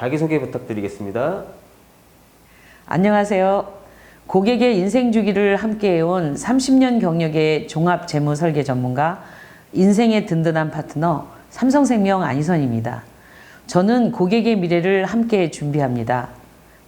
자기소개 부탁드리겠습니다. 안녕하세요. 고객의 인생 주기를 함께해온 30년 경력의 종합 재무 설계 전문가, 인생의 든든한 파트너, 삼성생명 안희선입니다. 저는 고객의 미래를 함께 준비합니다.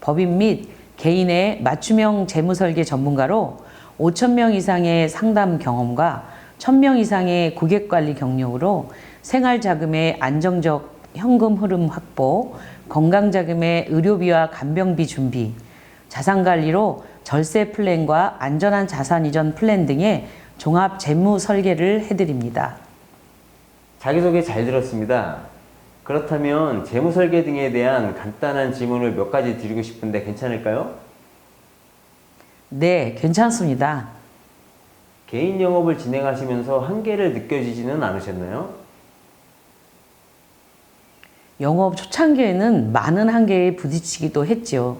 법인 및 개인의 맞춤형 재무 설계 전문가로 5,000명 이상의 상담 경험과 1,000명 이상의 고객 관리 경력으로 생활 자금의 안정적 현금 흐름 확보, 건강 자금의 의료비와 간병비 준비, 자산 관리로 절세 플랜과 안전한 자산 이전 플랜 등의 종합 재무 설계를 해드립니다. 자기소개 잘 들었습니다. 그렇다면 재무 설계 등에 대한 간단한 질문을 몇 가지 드리고 싶은데 괜찮을까요? 네, 괜찮습니다. 개인 영업을 진행하시면서 한계를 느껴지지는 않으셨나요? 영업 초창기에는 많은 한계에 부딪히기도 했지요.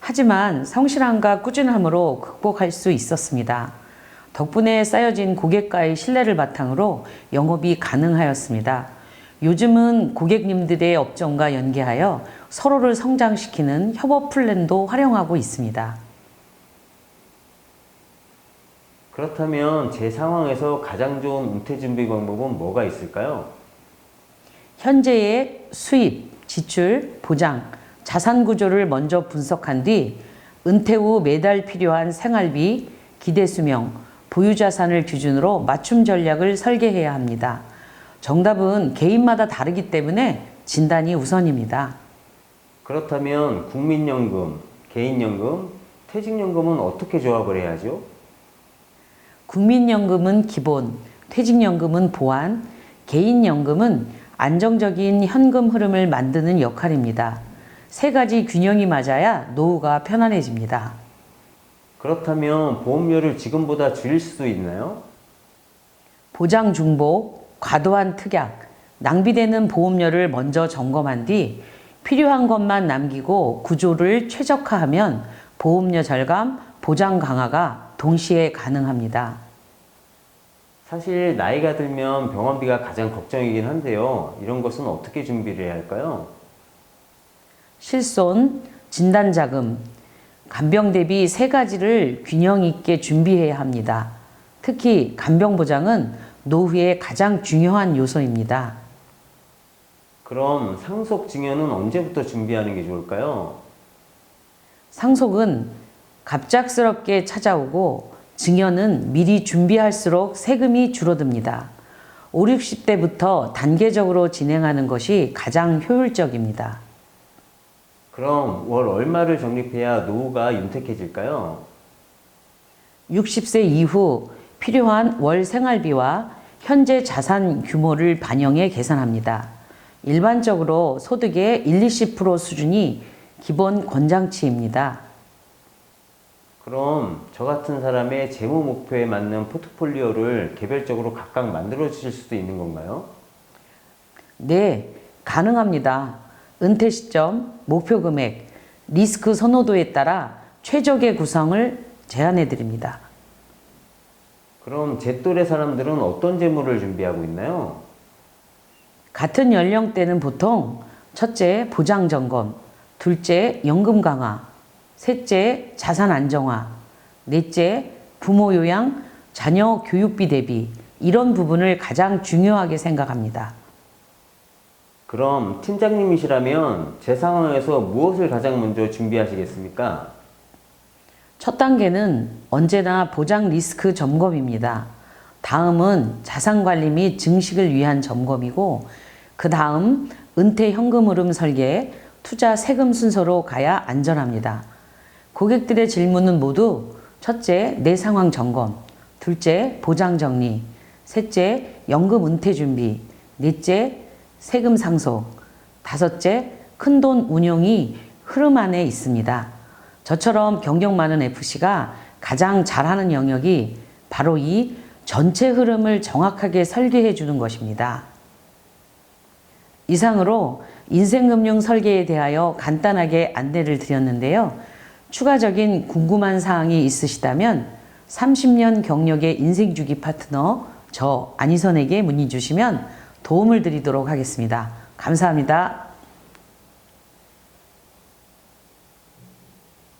하지만 성실함과 꾸준함으로 극복할 수 있었습니다. 덕분에 쌓여진 고객과의 신뢰를 바탕으로 영업이 가능하였습니다. 요즘은 고객님들의 업종과 연계하여 서로를 성장시키는 협업 플랜도 활용하고 있습니다. 그렇다면 제 상황에서 가장 좋은 은퇴 준비 방법은 뭐가 있을까요? 현재의 수입, 지출, 보장, 자산 구조를 먼저 분석한 뒤 은퇴 후 매달 필요한 생활비, 기대 수명, 보유 자산을 기준으로 맞춤 전략을 설계해야 합니다. 정답은 개인마다 다르기 때문에 진단이 우선입니다. 그렇다면 국민연금, 개인연금, 퇴직연금은 어떻게 조합을 해야죠? 국민연금은 기본, 퇴직연금은 보완, 개인연금은 안정적인 현금 흐름을 만드는 역할입니다. 세 가지 균형이 맞아야 노후가 편안해집니다. 그렇다면 보험료를 지금보다 줄일 수도 있나요? 보장 중복, 과도한 특약, 낭비되는 보험료를 먼저 점검한 뒤 필요한 것만 남기고 구조를 최적화하면 보험료 절감, 보장 강화가 동시에 가능합니다. 사실 나이가 들면 병원비가 가장 걱정이긴 한데요. 이런 것은 어떻게 준비를 해야 할까요? 실손, 진단자금, 간병 대비 세 가지를 균형 있게 준비해야 합니다. 특히 간병 보장은 노후의 가장 중요한 요소입니다. 그럼 상속 증여는 언제부터 준비하는 게 좋을까요? 상속은 갑작스럽게 찾아오고 증여는 미리 준비할수록 세금이 줄어듭니다. 5, 60대부터 단계적으로 진행하는 것이 가장 효율적입니다. 그럼 월 얼마를 적립해야 노후가 윤택해질까요? 60세 이후 필요한 월 생활비와 현재 자산 규모를 반영해 계산합니다. 일반적으로 소득의 1, 20% 수준이 기본 권장치입니다. 그럼 저 같은 사람의 재무 목표에 맞는 포트폴리오를 개별적으로 각각 만들어 주실 수도 있는 건가요? 네, 가능합니다. 은퇴 시점, 목표 금액, 리스크 선호도에 따라 최적의 구성을 제안해 드립니다. 그럼 제 또래 사람들은 어떤 재무를 준비하고 있나요? 같은 연령대는 보통 첫째 보장 점검, 둘째 연금 강화, 셋째 자산 안정화, 넷째 부모 요양, 자녀 교육비 대비 이런 부분을 가장 중요하게 생각합니다. 그럼 팀장님이시라면 제 상황에서 무엇을 가장 먼저 준비하시겠습니까? 첫 단계는 언제나 보장 리스크 점검입니다. 다음은 자산 관리 및 증식을 위한 점검이고, 그 다음 은퇴 현금 흐름 설계, 투자 세금 순서로 가야 안전합니다. 고객들의 질문은 모두 첫째, 내 상황 점검, 둘째, 보장 정리, 셋째, 연금 은퇴 준비, 넷째, 세금 상속, 다섯째, 큰 돈 운용이 흐름 안에 있습니다. 저처럼 경력 많은 FC가 가장 잘하는 영역이 바로 이 전체 흐름을 정확하게 설계해 주는 것입니다. 이상으로 인생금융 설계에 대하여 간단하게 안내를 드렸는데요. 추가적인 궁금한 사항이 있으시다면 30년 경력의 인생주기 파트너 저 안희선에게 문의 주시면 도움을 드리도록 하겠습니다. 감사합니다.